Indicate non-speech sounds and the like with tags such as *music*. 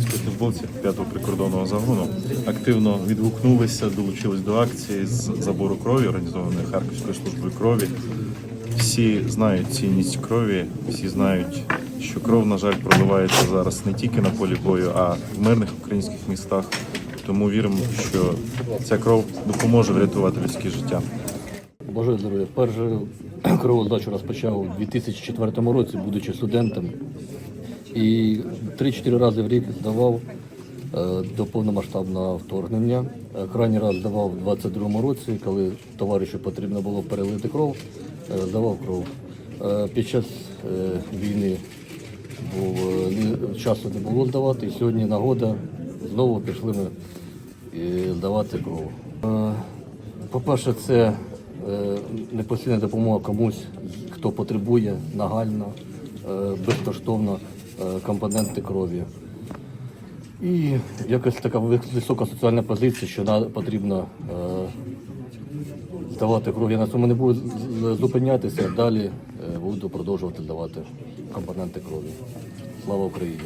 Спецслужбовці 5-го прикордонного загону активно відгукнулися, долучились до акції з забору крові, організованої Харківською службою крові. Всі знають цінність крові, всі знають, що кров, на жаль, проливається зараз не тільки на полі бою, а в мирних українських містах. Тому віримо, що ця кров допоможе врятувати людське життя. Бажаю здоров'я. Першу *clears throat* кровоздачу розпочав у 2004 році, будучи студентом. І 3-4 рази в рік здавав е, до повномасштабного вторгнення. Е, Крайній раз здавав у 22 році, коли товаришу потрібно було перелити кров, е, здавав кров. Під час війни був, часу не було здавати, і сьогодні нагода знову пішли ми е, здавати кров. Е, По-перше, це е, непосильна допомога комусь, хто потребує нагально, е, безкоштовно компоненти крові. І якась така висока соціальна позиція, що потрібно здавати кров. Я на цьому не буду зупинятися, далі буду продовжувати здавати компоненти крові. Слава Україні!